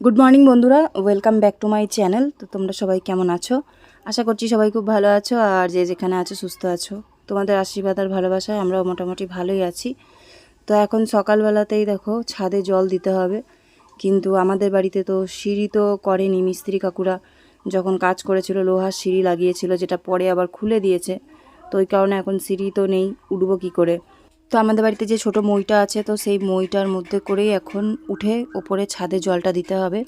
Good morning বন্ধুরা। Welcome back to my channel তো তোমরা সবাই কেমন আছো? আশা করছি সবাই খুব ভালো আছো, আর যে যেখানে আছো, সুস্থ আছো। তোমাদের আশীর্বাদ আর ভালোবাসায় আমরাও মোটামুটি ভালোই আছি। তো এখন সকালবেলাতেই দেখো, ছাদে জল দিতে হবে। কিন্তু আমাদের বাড়িতে তো সিঁড়ি তো করেনি মিস্ত্রি কাকুরা। যখন কাজ করেছিল, লোহার সিঁড়ি লাগিয়েছিল, যেটা পরে আবার খুলে দিয়েছে। তো ওই কারণে এখন সিঁড়ি তো নেই, উঠবো কী করে? তো আমাদের বাড়িতে যে ছোট মইটা আছে, তো সেই মইটার মধ্যে করেই এখন উঠে ওপরে ছাদে জলটা দিতে হবে।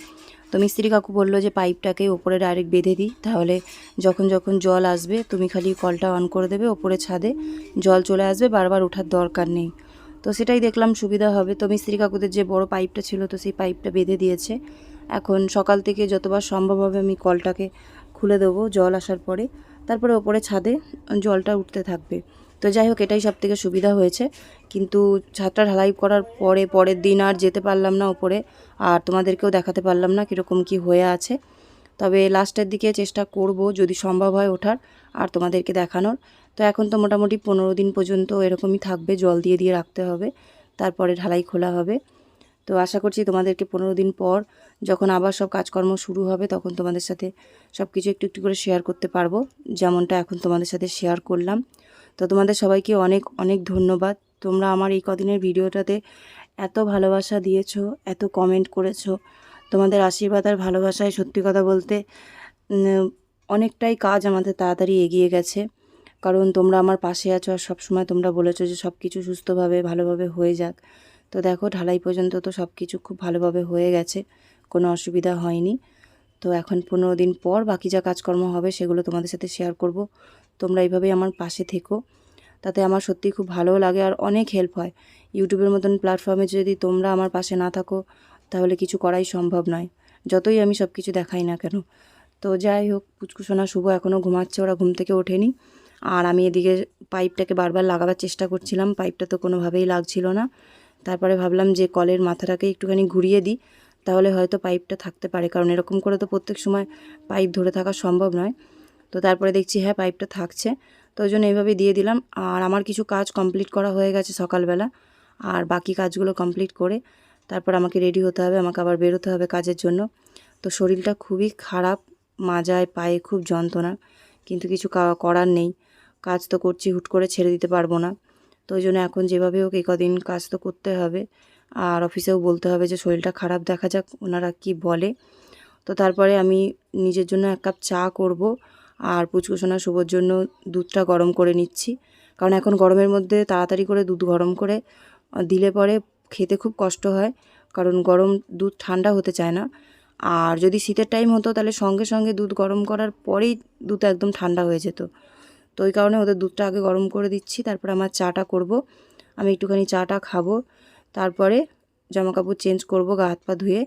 তো মিস্ত্রি কাকু বলল যে পাইপটাকে ওপরে ডাইরেক্ট বেঁধে দিই, তাহলে যখন যখন জল আসবে তুমি খালি কলটা অন করে দেবে ওপরে ছাদে, জল চলে আসবে, বারবার ওঠার দরকার নেই। তো সেটাই দেখলাম সুবিধা হবে। তো মিস্ত্রি কাকুদের যে বড় পাইপটা ছিল, তো সেই পাইপটা বেঁধে দিয়েছে। এখন সকাল থেকে যতবার সম্ভব হবে আমি কলটাকে খুলে দেবো জল আসার পরে। তারপরে ওপরে ছাদে জলটা উঠতে থাকবে। তো যাই হোক, এটাই সব থেকে সুবিধা হয়েছে। কিন্তু ছাদটা ঢালাই করার পরে, পরের দিন আর যেতে পারলাম না ওপরে। আর তোমাদেরকেও দেখাতে পারলাম না কীরকম কি হয়ে আছে। তবে লাস্টের দিকে চেষ্টা করব যদি সম্ভব হয় ওঠার আর তোমাদেরকে দেখানোর। তো এখন তো মোটামুটি পনেরো দিন পর্যন্ত এরকমই থাকবে, জল দিয়ে দিয়ে রাখতে হবে। তারপরে ঢালাই খোলা হবে। তো আশা করছি তোমাদেরকে পনেরো দিন পর যখন আবার সব কাজকর্ম শুরু হবে, তখন তোমাদের সাথে সব কিছু একটু একটু করে শেয়ার করতে পারব। যেমনটা এখন তোমাদের সাথে শেয়ার করলাম। তো তোমাদের সবাইকে অনেক অনেক ধন্যবাদ। তোমরা আমার এই কদিনের ভিডিওটাতে এত ভালোবাসা দিয়েছ, এত কমেন্ট করেছ। তোমাদের আশীর্বাদ আর ভালোবাসায় সত্যি কথা বলতে অনেকটাই কাজ আমাদের তাড়াতাড়ি এগিয়ে গেছে। কারণ তোমরা আমার পাশে আছো আর সবসময় তোমরা বলেছ যে সব কিছু সুস্থভাবে, ভালোভাবে হয়ে যাক। তো দেখো, ঢালাই পর্যন্ত তো সব কিছু খুব ভালোভাবে হয়ে গেছে, কোনো অসুবিধা হয়নি। তো এখন পনেরো দিন পর বাকি যা কাজকর্ম হবে সেগুলো তোমাদের সাথে শেয়ার করব। তোমরা এইভাবেই আমার পাশে থেকো। তাতে আমার সত্যিই খুব ভালোও লাগে আর অনেক হেল্প হয়। ইউটিউবের মতন প্ল্যাটফর্মে যদি তোমরা আমার পাশে না থাকো, তাহলে কিছু করাই সম্ভব নয়। যতই আমি সব কিছু দেখাই না কেন। তো যাই হোক পুচকুসোনা শুভ এখনও ঘুমাচ্ছে, ওরা ঘুম থেকে ওঠেনি। আর আমি এদিকে পাইপটাকে বারবার লাগাবার চেষ্টা করছিলাম। পাইপটা তো কোনোভাবেই লাগছিল না। তারপরে ভাবলাম যে কলের মাথাটাকে একটুখানি ঘুরিয়ে দিই। তাহলে হয়তো পাইপটা থাকতে পারে। কারণ এরকম করে তো প্রত্যেক সময় পাইপ ধরে থাকা সম্ভব নয়। তো তারপরে দেখছি হ্যাঁ পাইপটা থাকছে। তো ওই জন্য এইভাবে দিয়ে দিলাম। আর আমার কিছু কাজ কমপ্লিট করা হয়ে গেছে সকালবেলা। আর বাকি কাজগুলো কমপ্লিট করে তারপর আমাকে রেডি হতে হবে, আমাকে আবার বেরোতে হবে কাজের জন্য। তো শরীরটা খুবই খারাপ, মাজায়, পায়ে খুব যন্ত্রণা। কিন্তু কিছু করার নেই। কাজ তো করছি, হুট করে ছেড়ে দিতে পারব না। তো ওই জন্য এখন যেভাবে হোক এই কদিন কাজ তো করতে হবে। আর অফিসেও বলতে হবে যে শরীরটা খারাপ দেখা যাক, ওনারা কি বলে। তো তারপরে আমি নিজের জন্য এক কাপ চা করব আর পুচকুসোনা শুভর জন্য দুধটা গরম করে নিচ্ছি। কারণ এখন গরমের মধ্যে তাড়াতাড়ি করে দুধ গরম করে দিলে পরে খেতে খুব কষ্ট হয়। কারণ গরম দুধ ঠান্ডা হতে চায় না। আর যদি শীতের টাইম হতো তাহলে সঙ্গে সঙ্গে দুধ গরম করার পরেই দুধ একদম ঠান্ডা হয়ে যেত। তো ওই কারণে ওদের দুধটা আগে গরম করে দিচ্ছি, তারপর আমার চাটা করব। আমি একটুখানি চাটা খাব। তারপরে জামা কাপড় চেঞ্জ করব, গা হাত পা ধুয়ে,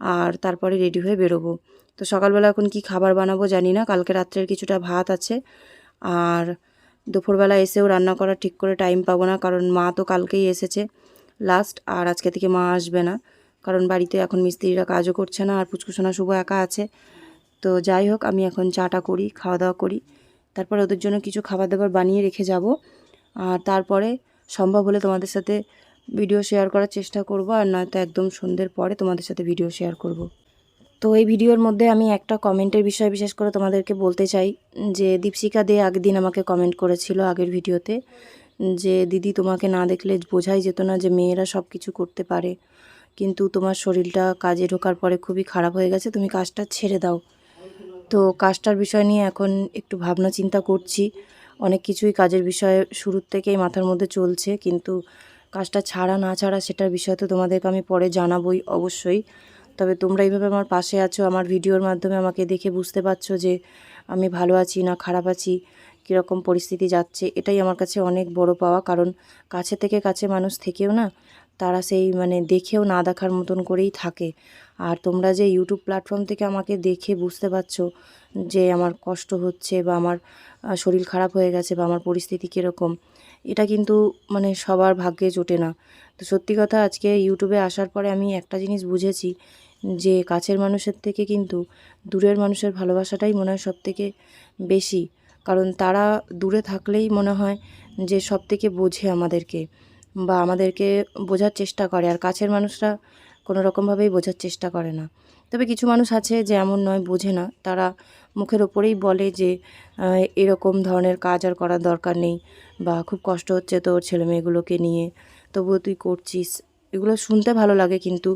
আর তারপরে রেডি হয়ে বেরোবো। তো সকালবেলা এখন কি খাবার বানাবো জানি না, কালকে রাত্রের কিছুটা ভাত আছে। আর দুপুরবেলা এসেও রান্না করা ঠিক করে টাইম পাবো না, কারণ মা তো কালকেই এসেছে লাস্ট আর আজকে থেকে মা আসবে না। কারণ বাড়িতে এখন মিস্ত্রিরা কাজও করছে না, আর পুচকুসোনা শুভ একা আছে। তো যাই হোক, আমি এখন চাটা করি, খাওয়া দাওয়া করি। তারপরে ওদের জন্য কিছু খাবার দাবার বানিয়ে রেখে যাব। আর তারপরে সম্ভব হলে তোমাদের সাথে ভিডিও শেয়ার করার চেষ্টা করব আর নয়তো একদম সন্ধ্যের পরে তোমাদের সাথে ভিডিও শেয়ার করব। তো এই ভিডিওর মধ্যে আমি একটা কমেন্টের বিষয় বিশেষ করে তোমাদেরকে বলতে চাই, যে দীপশিকা দে আগের দিন আমাকে কমেন্ট করেছিল আগের ভিডিওতে, যে দিদি তোমাকে না দেখলে বোঝাই যেত না যে মেয়েরা সব কিছু করতে পারে, কিন্তু তোমার শরীরটা কাজে ঢোকার পরে খুবই খারাপ হয়ে গেছে, তুমি কাজটা ছেড়ে দাও। তো কাজটার বিষয় নিয়ে এখন একটু ভাবনা চিন্তা করছি, অনেক কিছুই কাজের বিষয়ে শুরুর থেকেই মাথার মধ্যে চলছে, কিন্তু কাজটা ছাড়া না ছাড়া সেটার বিষয় তো তোমাদেরকে আমি পরে জানাবোই অবশ্যই। তবে তোমরা এইভাবে আমার পাশে আছো, আমার ভিডিওর মাধ্যমে আমাকে দেখে বুঝতে পারছ যে আমি ভালো আছি না খারাপ আছি, কীরকম পরিস্থিতি যাচ্ছে, এটাই আমার কাছে অনেক বড় পাওয়া। কারণ কাছে থেকে কাছে মানুষ থেকেও না, তারা সেই মানে দেখেও না দেখার মতন করেই থাকে। আর তোমরা যে ইউটিউব প্ল্যাটফর্ম থেকে আমাকে দেখে বুঝতে পারছ যে আমার কষ্ট হচ্ছে বা আমার শরীর খারাপ হয়ে গেছে বা আমার পরিস্থিতি কীরকম এটা কিন্তু মানে সবার ভাগ্যে জোটে না। তো সত্যি কথা আজকে ইউটিউবে আসার পরে আমি একটা জিনিস বুঝেছি যে কাছের মানুষের থেকে কিন্তু দূরের মানুষের ভালোবাসাটাই মনে হয় সব থেকে বেশি। কারণ তারা দূরে থাকলেই মনে হয় যে সব থেকে বোঝে আমাদেরকে বা আমাদেরকে বোঝার চেষ্টা করে আর কাছের মানুষরা কোনো রকমভাবেই বোঝার চেষ্টা করে না। তবে কিছু মানুষ আছে যে এমন নয়, বোঝে না। তারা মুখের ওপরেই বলে যে এরকম ধরনের কাজ আর করার দরকার নেই। বা খুব কষ্ট হচ্ছে তোর ছেলে মেয়েগুলোকে নিয়ে, তবুও তুই করছিস। এগুলো শুনতে ভালো লাগে কিন্তু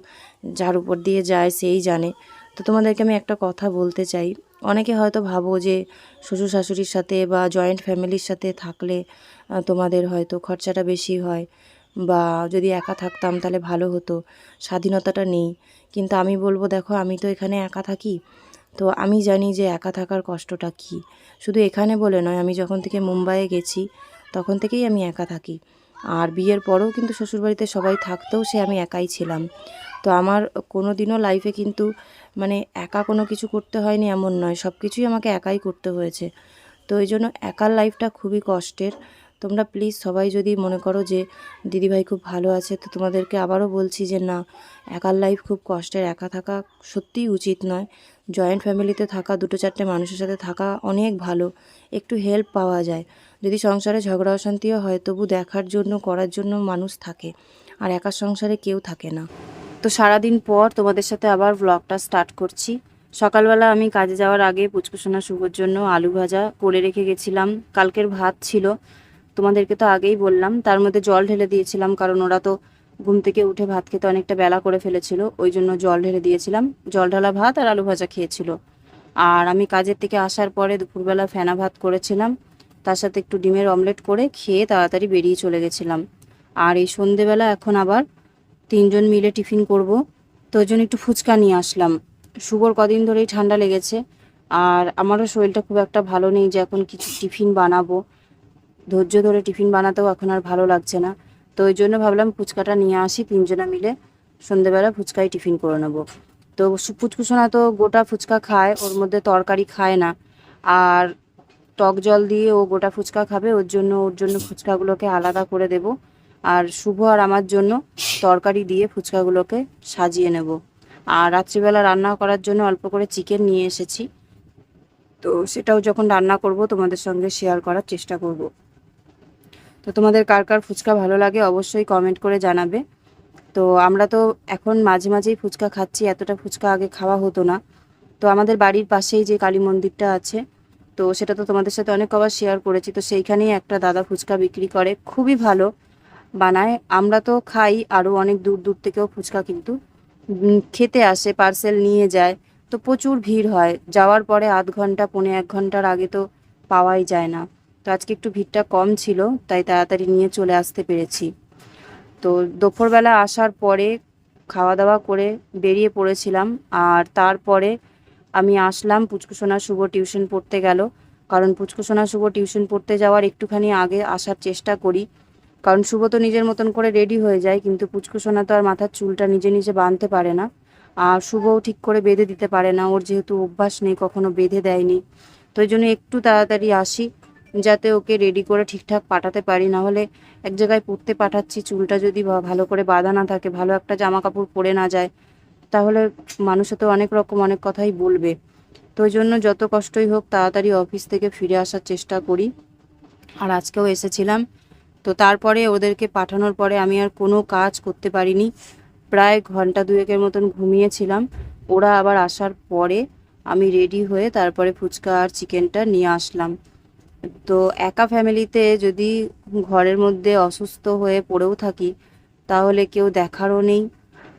যার উপর দিয়ে যায় সেই জানে। তো তোমাদেরকে আমি একটা কথা বলতে চাই। অনেকে হয়তো ভাবো যে শ্বশুর শাশুড়ির সাথে বা জয়েন্ট ফ্যামিলির সাথে থাকলে তোমাদের হয়তো খরচাটা বেশি হয়। বা যদি একা থাকতাম তাহলে ভালো হতো, স্বাধীনতাটা নেই। কিন্তু আমি বলব, দেখো, আমি তো এখানে একা থাকি। তো আমি জানি যে একা থাকার কষ্টটা কী। শুধু এখানে বলে নয়, আমি যখন থেকে মুম্বাইয়ে গেছি তখন থেকেই আমি একা থাকি। আর বিয়ের পরেও কিন্তু শ্বশুরবাড়িতে সবাই থাকতেও সে আমি একাই ছিলাম। তো আমার কোনো দিনও লাইফে কিন্তু মানে একা কোনো কিছু করতে হয়নি এমন নয় সব কিছুই আমাকে একাই করতে হয়েছে। তো এই জন্য একার লাইফটা খুবই কষ্টের। তোমরা প্লিজ সবাই যদি মনে করো যে দিদিভাই খুব ভালো আছে, তো তোমাদেরকে আবারও বলছি যে না, একার লাইফ খুব কষ্টের, একা থাকা সত্যিই উচিত নয়। জয়েন্ট ফ্যামিলিতে থাকা, দুটো চারটে মানুষের সাথে থাকা অনেক ভালো। একটু হেল্প পাওয়া যায়। যদি সংসারে ঝগড়া অশান্তিও হয়, তবু দেখার জন্য, করার জন্য মানুষ থাকে। আর একা সংসারে কেউ থাকে না। তো সারাদিন পর তোমাদের সাথে আবার ব্লগটা স্টার্ট করছি। সকালবেলা আমি কাজে যাওয়ার আগে পুচকুসোনা শুভর জন্য আলু ভাজা করে রেখে গেছিলাম। কালকের ভাত ছিল। তোমাদেরকে তো আগেই বললাম, তার মধ্যে জল ঢেলে দিয়েছিলাম, কারণ ওরা তো ঘুম থেকে উঠে ভাত খেতে অনেকটা বেলা করে ফেলেছিল, ওই জন্য জল ঢেলে দিয়েছিলাম। জল ঢালা ভাত আর আলু ভাজা খেয়েছিল। আর আমি কাজের থেকে আসার পরে দুপুরবেলা ফেনা ভাত করেছিলাম। তার সাথে একটু ডিমের অমলেট করে খেয়ে তাড়াতাড়ি বেরিয়ে চলে গেছিলাম। আর এই সন্ধেবেলা এখন আবার তিনজন মিলে টিফিন করব। তো ওই জন্য একটু ফুচকা নিয়ে আসলাম। শুভর কদিন ধরেই ঠান্ডা লেগেছে। আর আমারও শরীরটা খুব একটা ভালো নেই যে এখন কিছু টিফিন বানাবো। ধৈর্য ধরে টিফিন বানাতেও এখন আর ভালো লাগছে না। তো ওই জন্য ভাবলাম ফুচকাটা নিয়ে আসি তিনজনা মিলে। সন্ধেবেলা ফুচকাই টিফিন করে নেব। তো ফুচকুসোনা তো গোটা ফুচকা খায়, ওর মধ্যে তরকারি খায় না। আর টক জল দিয়ে ও গোটা ফুচকা খাবে, ওর জন্য ওর জন্য ফুচকাগুলোকে আলাদা করে দেব। আর শুভ আর আমার জন্য তরকারি দিয়ে ফুচকাগুলোকে সাজিয়ে নেব। আর রাত্রিবেলা রান্না করার জন্য অল্প করে চিকেন নিয়ে এসেছি। তো সেটাও যখন রান্না করব, তোমাদের সঙ্গে শেয়ার করার চেষ্টা করব। তো তোমাদের কার কার ফুচকা ভালো লাগে অবশ্যই কমেন্ট করে জানাবে। তো আমরা তো এখন মাঝে মাঝেই ফুচকা খাচ্ছি, এতটা ফুচকা আগে খাওয়া হতো না। তো আমাদের বাড়ির পাশেই যে কালী মন্দিরটা আছে, তো সেটা তো তোমাদের সাথে অনেক কবার শেয়ার করেছি। তো সেইখানেই একটা দাদা ফুচকা বিক্রি করে, খুবই ভালো বানায়। আমরা তো খাই আরও অনেক দূর দূর থেকেও ফুচকা কিন্তু খেতে আসে পার্সেল নিয়ে যায়। তো প্রচুর ভিড় হয়, যাওয়ার পরে আধ ঘণ্টা, পৌনে এক ঘণ্টার আগে তো পাওয়াই যায় না। তো আজকে একটু ভিড়টা কম ছিল, তাই তাড়াতাড়ি নিয়ে চলে আসতে পেরেছি। তো দুপুরবেলা আসার পরে খাওয়া দাওয়া করে বেরিয়ে পড়েছিলাম, আর তারপরে আমি আসলাম পুচকুসোনা শুভ টিউশন পড়তে গেল। কারণ পুচকুসোনা শুভ টিউশন পড়তে যাওয়ার একটুখানি আগে আসার চেষ্টা করি। কারণ শুভ তো নিজের মতন করে রেডি হয়ে যায়, কিন্তু পুচকুসোনা তো আর মাথার চুলটা নিজে নিজে বাঁধতে পারে না। আর শুভও ঠিক করে বেঁধে দিতে পারে না, ওর যেহেতু অভ্যাস নেই, কখনো বেঁধে দেয়নি। তো এই জন্য একটু তাড়াতাড়ি আসি। যাতে ওকে রেডি করে ঠিকঠাক পাঠাতে পারি না হলে এক জায়গায় পরতে পাঠাচ্ছি, চুলটা যদি ভালো করে বাঁধা না থাকে, ভালো একটা জামা কাপড় পরে না যায়, তাহলে মানুষে তো অনেক রকম অনেক কথাই বলবে। তো ওই জন্য যত কষ্টই হোক, তাড়াতাড়ি অফিস থেকে ফিরে আসার চেষ্টা করি। আর আজকেও এসেছিলাম। তো তারপরে ওদেরকে পাঠানোর পরে আমি আর কোনো কাজ করতে পারিনি। প্রায় ঘণ্টা দুয়েকের মতন ঘুমিয়েছিলাম। ওরা আবার আসার পরে আমি রেডি হয়ে তারপরে ফুচকা আর চিকেনটা নিয়ে আসলাম। তো একা ফ্যামিলিতে যদি ঘরের মধ্যে অসুস্থ হয়ে পড়েও থাকি, তাহলে কেউ দেখারও নেই।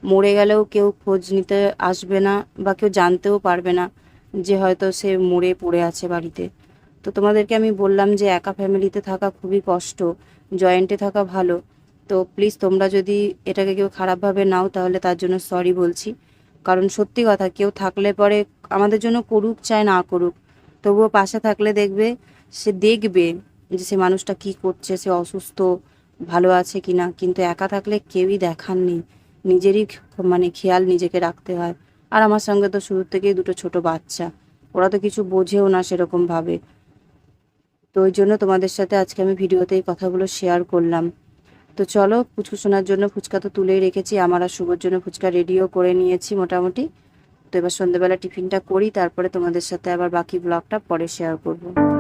মরে গেলেও কেউ খোঁজ নিতে আসবে না বা কেউ জানতেও পারবে না যে হয়তো সে মরে পড়ে আছে বাড়িতে। তো তোমাদেরকে আমি বললাম যে একা ফ্যামিলিতে থাকা খুবই কষ্ট, জয়েন্টে থাকা ভালো। তো প্লিজ তোমরা যদি এটাকে কেউ খারাপভাবে নাও, তাহলে তার জন্য সরি বলছি। কারণ সত্যি কথা, কেউ থাকলে পরে আমাদের জন্য করুক, চায় না করুক, তবুও পাশে থাকলে দেখবে সে দেখবে যে সে মানুষটা কি করছে, সে অসুস্থ, ভালো আছে কিনা। কিন্তু একা থাকলে কেউই দেখার নেই। নিজেরই মানে খেয়াল নিজেকে রাখতে হয়। আর আমার সঙ্গে তো শুরু থেকেই দুটো ছোট বাচ্চা। ওরা তো কিছু বোঝেও না সেরকমভাবে। তো ওই জন্য তোমাদের সাথে আজকে আমি ভিডিওতে এই কথাগুলো শেয়ার করলাম। তো চলো, ফুচকু শোনার জন্য ফুচকা তো তুলেই রেখেছি। আমার আর শুভর জন্য ফুচকা রেডিও করে নিয়েছি মোটামুটি। তো এবার সন্ধ্যেবেলা টিফিনটা করি, তারপরে তোমাদের সাথে আবার বাকি ব্লগটা পরে শেয়ার করব।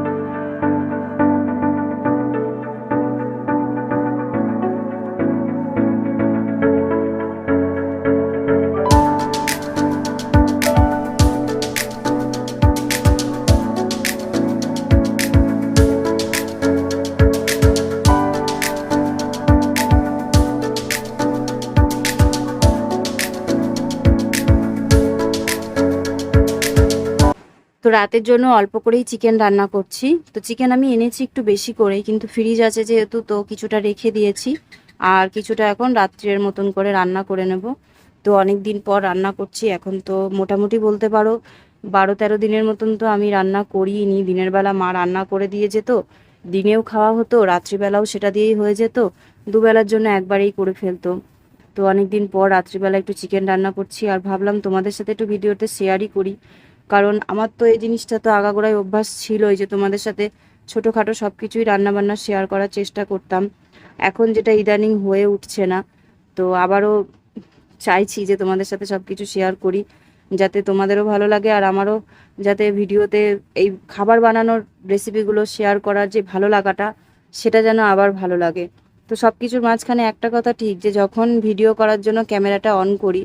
তো রাতের জন্য অল্প করেই চিকেন রান্না করছি। তো চিকেন আমি এনেছি একটু বেশি করেই, কিন্তু ফ্রিজ আছে যেহেতু, তো কিছুটা রেখে দিয়েছি। আর কিছুটা এখন রাত্রের মতন করে রান্না করে নেব। তো অনেক দিন পর রান্না করছি, এখন তো মোটামুটি বলতে পারো বারো তেরো দিনের মতন তো আমি রান্না করিনি দিনের বেলা মা রান্না করে দিয়ে যেত, দিনেও খাওয়া হতো, রাত্রিবেলাও সেটা দিয়েই হয়ে যেত, দুবেলার জন্য একবারেই করে ফেলতো। তো অনেক দিন পর রাত্রিবেলা একটু চিকেন রান্না করছি, আর ভাবলাম তোমাদের সাথে একটু ভিডিওতে শেয়ারই করি। কারণ আমার তো এই জিনিসটা তো আগাগোড়াই অভ্যাস ছিলই যে তোমাদের সাথে ছোটোখাটো সব কিছুই রান্নাবান্না শেয়ার করার চেষ্টা করতাম। এখন যেটা ইদানিং হয়ে উঠছে না, তো আবারও চাইছি যে তোমাদের সাথে সব কিছু শেয়ার করি, যাতে তোমাদেরও ভালো লাগে আর আমারও যাতে ভিডিওতে এই খাবার বানানোর রেসিপিগুলো শেয়ার করার যে ভালো লাগাটা, সেটা যেন আবার ভালো লাগে। তো সব কিছুর মাঝখানে একটা কথা ঠিক, যে যখন ভিডিও করার জন্য ক্যামেরাটা অন করি,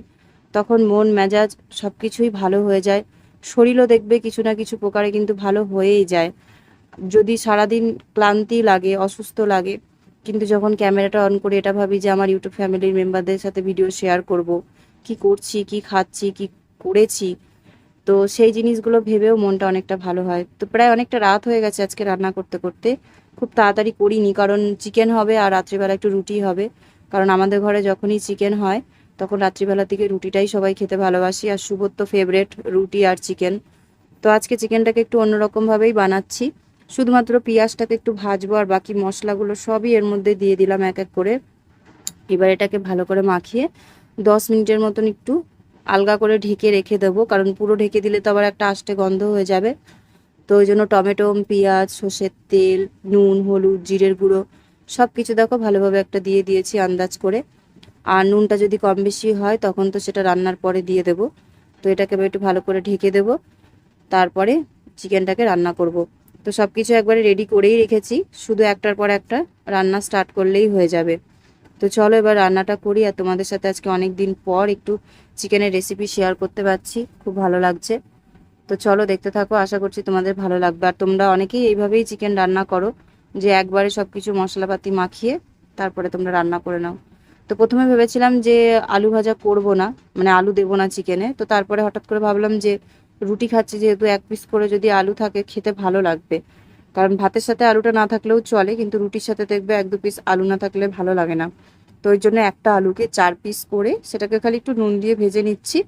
তখন মন মেজাজ সব কিছুই ভালো হয়ে যায়। শরীরও দেখবে কিছু না কিছু প্রকারে কিন্তু ভালো হয়েই যায়। যদি সারাদিন ক্লান্তি লাগে, অসুস্থ লাগে, কিন্তু যখন ক্যামেরাটা অন করে এটা ভাবি যে আমার ইউটিউব ফ্যামিলির মেম্বারদের সাথে ভিডিও শেয়ার করব, কি করছি, কি খাচ্ছি, কি করেছি, তো সেই জিনিসগুলো ভেবেও মনটা অনেকটা ভালো হয়। তো প্রায় অনেকটা রাত হয়ে গেছে আজকে রান্না করতে করতে। খুব তাড়াতাড়ি করিনি, কারণ চিকেন হবে আর রাত্রিবেলা একটু রুটি হবে, কারণ আমাদের ঘরে যখনই চিকেন হয় তখন রাত্রিবেলা থেকে রুটিটাই সবাই খেতে ভালোবাসি, আর সুবোধ তো ফেভারেট রুটি আর চিকেন তো আজকে চিকেনটাকে একটু অন্যরকমভাবেই বানাচ্ছি। শুধুমাত্র পেঁয়াজটাকে একটু ভাজবো আর বাকি মশলাগুলো সবই এর মধ্যে দিয়ে দিলাম এক এক করে। এবার এটাকে ভালো করে মাখিয়ে দশ মিনিটের মতন একটু আলগা করে ঢেকে রেখে দেবো, কারণ পুরো ঢেকে দিলে তো আবার একটা আষ্টে গন্ধ হয়ে যাবে। তো ওই জন্য টমেটো, পেঁয়াজ, সর্ষের তেল, নুন, হলুদ, জিরের গুঁড়ো সব কিছু দেখো ভালোভাবে একটা দিয়ে দিয়েছি আন্দাজ করে। আর নুনটা যদি কম বেশি হয়, তখন তো সেটা রান্নার পরে দিয়ে দেব। তো এটাকে একটু ভালো করে ঢেকে দেব। তারপরে চিকেনটাকে রান্না করব। তো সব কিছু একবারে রেডি করেই রেখেছি। শুধু একটার পর একটা রান্না স্টার্ট করলেই হয়ে যাবে। তো চলো এবার রান্নাটা করি, আর তোমাদের সাথে আজকে অনেক দিন পর একটু চিকেনের রেসিপি শেয়ার করতে পারছি। খুব ভালো লাগছে। তো চলো দেখতে থাকো, আশা করছি তোমাদের ভালো লাগবে। আর তোমরা অনেকেই এইভাবেই চিকেন রান্না করো, যে একবারে সব কিছু মশলাপাতি মাখিয়ে তারপরে তোমরা রান্না করে নাও। তো প্রথমে ভেবেছিলাম যে আলু ভাজা করব না মানে আলু দেবো না চিকেনে। তো তারপরে হঠাৎ করে ভাবলাম যে রুটি খাচ্ছি যেহেতু এক পিস করে যদি আলু থাকে খেতে ভালো লাগবে। কারণ ভাতের সাথে আলুটা না থাকলেও চলে, কিন্তু রুটির সাথে দেখবে এক দু পিস আলু না থাকলে ভালো লাগে না। তো ওই জন্য একটা আলুকে চার পিস করে সেটাকে খালি একটু নুন দিয়ে ভেজে নিচ্ছি।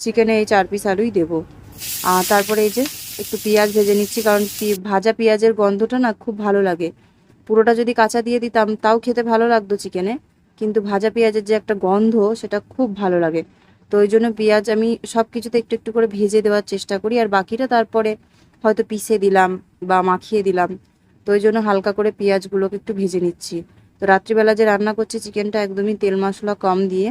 চিকেনে এই চার পিস আলুই দেবো। আর তারপরে এই যে একটু পেঁয়াজ ভেজে নিচ্ছি, কারণ ভাজা পেঁয়াজের গন্ধটা না খুব ভালো লাগে। পুরোটা যদি কাঁচা দিয়ে দিতাম, তাও খেতে ভালো লাগতো চিকেনে। কিন্তু ভাজা পেঁয়াজের যে একটা গন্ধ, সেটা খুব ভালো লাগে। তো ওই জন্য পেঁয়াজ আমি সব কিছুতে একটু একটু করে ভেজে দেওয়ার চেষ্টা করি, আর বাকিটা তারপরে হয়তো পিষে দিলাম বা মাখিয়ে দিলাম। তো ওই জন্য হালকা করে পেঁয়াজগুলোকে একটু ভেজে নিচ্ছি। তো রাত্রিবেলা যে রান্না করছি, চিকেনটা একদমই তেল মশলা কম দিয়ে,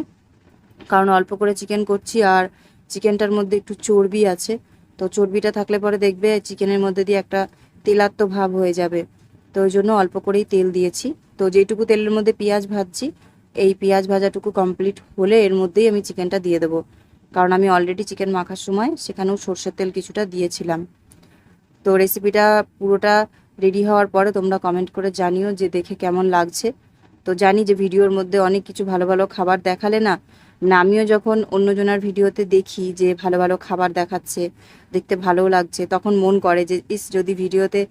কারণ অল্প করে চিকেন করছি আর চিকেনটার মধ্যে একটু চর্বি আছে। তো চর্বিটা থাকলে পরে দেখবে চিকেনের মধ্যে দিয়ে একটা তেলাত্ম ভাব হয়ে যাবে। তো ওই জন্য অল্প করেই তেল দিয়েছি। তো যেটুকু তেলের মধ্যে পেঁয়াজ ভাজছি এই পেঁয়াজ ভাজাটুকু কমপ্লিট হলে এর মধ্যেই আমি চিকেনটা দিয়ে দেবো। কারণ আমি অলরেডি চিকেন মাখার সময় সেখানেও সর্ষের তেল কিছুটা দিয়েছিলাম। তো রেসিপিটা পুরোটা রেডি হওয়ার পরে তোমরা কমেন্ট করে জানিও যে দেখে কেমন লাগছে। তো জানি যে ভিডিওর মধ্যে অনেক কিছু ভালো ভালো খাবার দেখালে না না আমিও যখন অন্যজনের ভিডিওতে দেখি যে ভালো ভালো খাবার দেখাচ্ছে, দেখতে ভালো লাগছে, তখন মন করে যে, ইস, যদি ভিডিওতে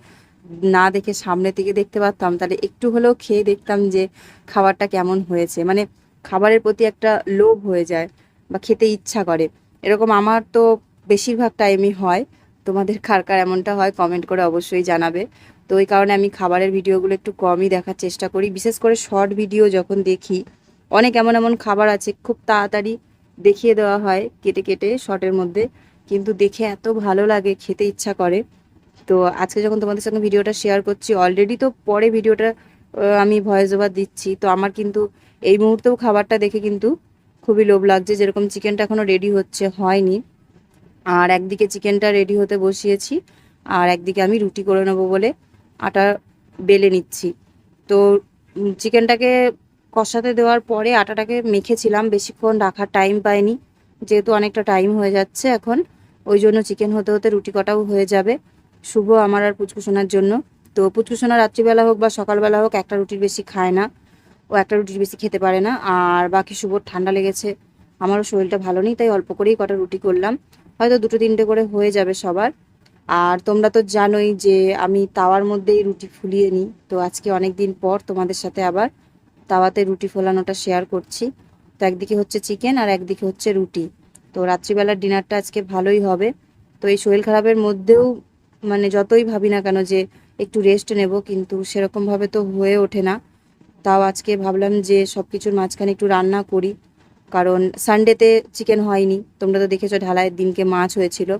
না দেখে সামনে থেকে দেখতে পারতাম, তাহলে একটু হলেও খেয়ে দেখতাম যে খাবারটা কেমন হয়েছে। মানে খাবারের প্রতি একটা লোভ হয়ে যায় বা খেতে ইচ্ছা করে। এরকম আমার তো বেশিরভাগ টাইমই হয়। তোমাদের কার কার এমনটা হয় কমেন্ট করে অবশ্যই জানাবে। তো ওই কারণে আমি খাবারের ভিডিওগুলো একটু কমই দেখার চেষ্টা করি। বিশেষ করে শর্ট ভিডিও যখন দেখি, অনেক এমন এমন খাবার আছে খুব তাড়াতাড়ি দেখিয়ে দেওয়া হয় কেটে কেটে শর্টের মধ্যে। কিন্তু দেখে এত ভালো লাগে, খেতে ইচ্ছা করে। তো আজকে যখন তোমাদের সঙ্গে ভিডিওটা শেয়ার করছি অলরেডি তো পরে ভিডিওটা আমি ভয়েস ওভার দিচ্ছি। তো আমার কিন্তু এই মুহূর্তেও খাবারটা দেখে কিন্তু খুবই লোভ লাগছে। যেরকম চিকেনটা এখনও রেডি হচ্ছে, হয়নি। আর একদিকে চিকেনটা রেডি হতে বসিয়েছি, আর একদিকে আমি রুটি করে নেব বলে আটা বেলে নিচ্ছি। তো চিকেনটাকে কষাতে দেওয়ার পরে আটাটাকে মেখেছিলাম। বেশিক্ষণ রাখার টাইম পাইনি, যেহেতু অনেকটা টাইম হয়ে যাচ্ছে এখন, ওই জন্য চিকেন হতে হতে রুটি কটাও হয়ে যাবে। শুভ আমার আর পুচকুসোনার জন্য। তো পুচকুসোনা রাত্রিবেলা হোক বা সকালবেলা হোক একটা রুটির বেশি খায় না। ও একটা রুটির বেশি খেতে পারে না। আর বাকি শুভর ঠান্ডা লেগেছে। আমারও শরীরটা ভালো নেই, তাই অল্প করেই কটা রুটি করলাম। হয়তো দুটো তিনটে করে হয়ে যাবে সবার। আর তোমরা তো জানোই যে আমি তাওয়ার মধ্যেই রুটি ফুলিয়ে নিই। তো আজকে অনেক দিন পর তোমাদের সাথে আবার তাওয়াতে রুটি ফোলানোটা শেয়ার করছি। তো একদিকে হচ্ছে চিকেন আর একদিকে হচ্ছে রুটি। তো রাত্রিবেলার ডিনারটা আজকে ভালোই হবে। তো এই শরীর খারাপের মধ্যেও মানে যতই ভাবি না কেন যে একটু রেস্ট নেব, কিন্তু সেরকমভাবে তো হয়ে ওঠে না। তাও আজকে ভাবলাম যে সব কিছুর মাঝখানে একটু রান্না করি, কারণ সানডেতে চিকেন হয়নি। তোমরা তো দেখেছ ঢালাইয়ের দিনকে মাছ হয়েছিল।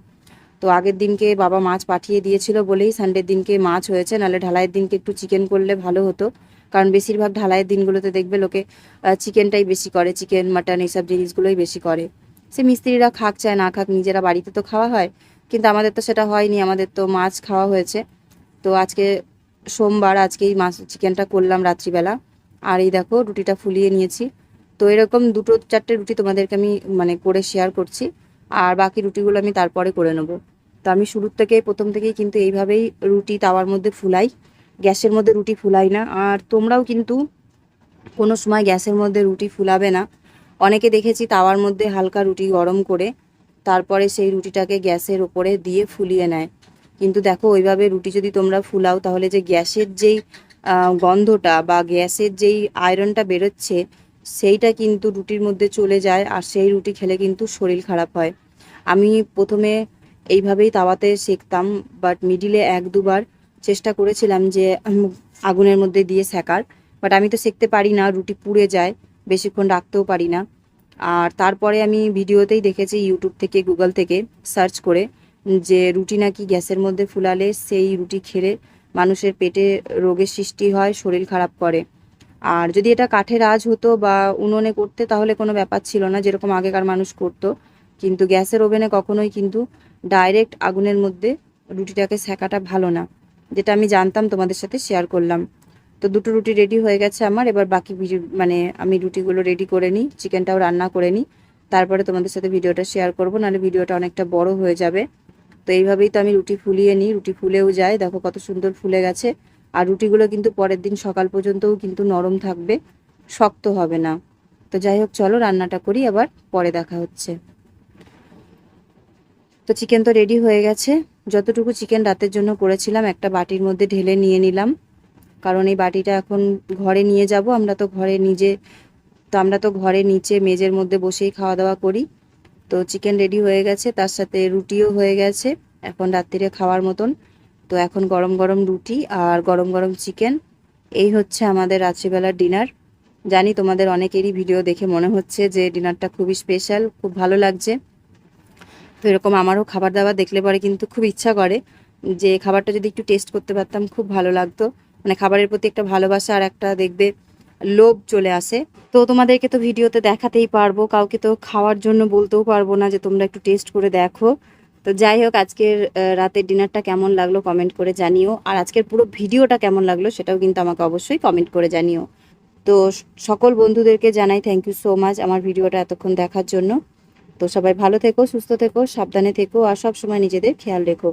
তো আগের দিনকে বাবা মাছ পাঠিয়ে দিয়েছিল বলেই সানডের দিনকে মাছ হয়েছে, নাহলে ঢালাইয়ের দিনকে একটু চিকেন করলে ভালো হতো। কারণ বেশিরভাগ ঢালাইয়ের দিনগুলোতে দেখবে লোকে চিকেনটাই বেশি করে চিকেন মাটন এইসব জিনিসগুলোই বেশি করে। সে মিস্ত্রিরা খাক চায় না খাক, নিজেরা বাড়িতে তো খাওয়া হয়। কিন্তু আমাদের তো সেটা হয়নি, আমাদের তো মাছ খাওয়া হয়েছে। তো আজকে সোমবার আজকেই মাছ, চিকেনটা করলাম রাত্রিবেলা। আর এই দেখো, রুটিটা ফুলিয়ে নিয়েছি। তো এরকম দুটো চারটে রুটি তোমাদেরকে আমি মানে করে শেয়ার করছি। আর বাকি রুটিগুলো আমি তারপরে করে নেব। তো আমি শুরুর থেকে, প্রথম থেকেই কিন্তু এইভাবেই রুটি তাওয়ার মধ্যে ফুলাই। গ্যাসের মধ্যে রুটি ফুলাই না। আর তোমরাও কিন্তু কোনো সময় গ্যাসের মধ্যে রুটি ফুলাবে না। অনেকে দেখেছি তাওয়ার মধ্যে হালকা রুটি গরম করে তারপরে সেই রুটিটাকে গ্যাসের ওপরে দিয়ে ফুলিয়ে নেয়। কিন্তু দেখো, ওইভাবে রুটি যদি তোমরা ফুলাও, তাহলে যে গ্যাসের যেই গন্ধটা বা গ্যাসের যেই আয়রনটা বেরোচ্ছে, সেইটা কিন্তু রুটির মধ্যে চলে যায় আর সেই রুটি খেলে কিন্তু শরীর খারাপ হয়। আমি প্রথমে এইভাবেই তাওয়াতে সেঁকতাম বাট মিডিলে এক দুবার চেষ্টা করেছিলাম যে আগুনের মধ্যে দিয়ে সেকার বাট আমি তো সেঁকতে পারি না, রুটি পুড়ে যায়, বেশিক্ষণ রাখতেও পারি না। আর তারপরে আমি ভিডিওতেই দেখেছি ইউটিউব থেকে গুগল থেকে সার্চ করে যে রুটি নাকি গ্যাসের মধ্যে ফুলালে সেই রুটি খেলে মানুষের পেটে রোগের সৃষ্টি হয়, শরীর খারাপ করে। আর যদি এটা কাঠের আঁচ হতো বা উনুনে করতে তাহলে কোনো ব্যাপার ছিল না, যেরকম আগেকার মানুষ করতো। কিন্তু গ্যাসের ওভেনে কখনোই কিন্তু ডাইরেক্ট আগুনের মধ্যে রুটিটাকে সেকাটা ভালো না, যেটা আমি জানতাম, তোমাদের সাথে শেয়ার করলাম। তো দুটো রুটি রেডি হয়ে গেছে আমার। এবার বাকি মানে আমি রুটিগুলো রেডি করে নিই চিকেনটাও রান্না করে নিই। তারপরে তোমাদের সাথে ভিডিওটা শেয়ার করব, নাহলে ভিডিওটা অনেকটা বড় হয়ে যাবে। তো এইভাবেই তো আমি রুটি ফুলিয়ে নিই, রুটি ফুলেও যায়। দেখো কত সুন্দর ফুলে গেছে। আর রুটিগুলো কিন্তু পরের দিন সকাল পর্যন্তও কিন্তু নরম থাকবে, শক্ত হবে না। তো যাই হোক, চলো রান্নাটা করি, আবার পরে দেখা হচ্ছে। তো চিকেন তো রেডি হয়ে গেছে। যতটুকু চিকেন রাতের জন্য করেছিলাম, একটা বাটির মধ্যে ঢেলে নিয়ে নিলাম। কারণ এই বাটিটা এখন ঘরে নিয়ে যাব। আমরা তো ঘরে নিজে, তো আমরা তো ঘরে নিচে মেজের মধ্যে বসেই খাওয়া দাওয়া করি। তো চিকেন রেডি হয়ে গেছে, তার সাথে রুটিও হয়ে গেছে। এখন রাত্রিরে খাওয়ার মতন। তো এখন গরম গরম রুটি আর গরম গরম চিকেন এই হচ্ছে আমাদের রাত্রিবেলার ডিনার জানি তোমাদের অনেকেরই ভিডিও দেখে মনে হচ্ছে যে ডিনারটা খুবই স্পেশাল খুব ভালো লাগছে। তো এরকম আমারও খাবার দাবার দেখলে পরে কিন্তু খুব ইচ্ছা করে যে খাবারটা যদি একটু টেস্ট করতে পারতাম, খুব ভালো লাগতো। মানে খাবারের প্রতি একটা ভালোবাসা আর একটা দেখবে লোভ চলে আসে। তো তোমাদেরকে তো ভিডিওতে দেখাতেই পারব, কাউকে তো খাওয়ার জন্য বলতেও পারব না যে তোমরা একটু টেস্ট করে দেখো। তো যাই হোক, আজকের রাতের ডিনারটা কেমন লাগল কমেন্ট করে জানিও। আর আজকের পুরো ভিডিওটা কেমন লাগল সেটাও কিন্তু আমাকে অবশ্যই কমেন্ট করে জানিও। তো সকল বন্ধুদেরকে জানাই থ্যাংক ইউ সো মাচ আমার ভিডিওটা এতক্ষণ দেখার জন্য। তো সবাই ভালো থেকো, সুস্থ থেকো, সাবধানে থেকো, আর সব সময় নিজেদের খেয়াল রেখো।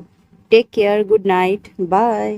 Take care good night bye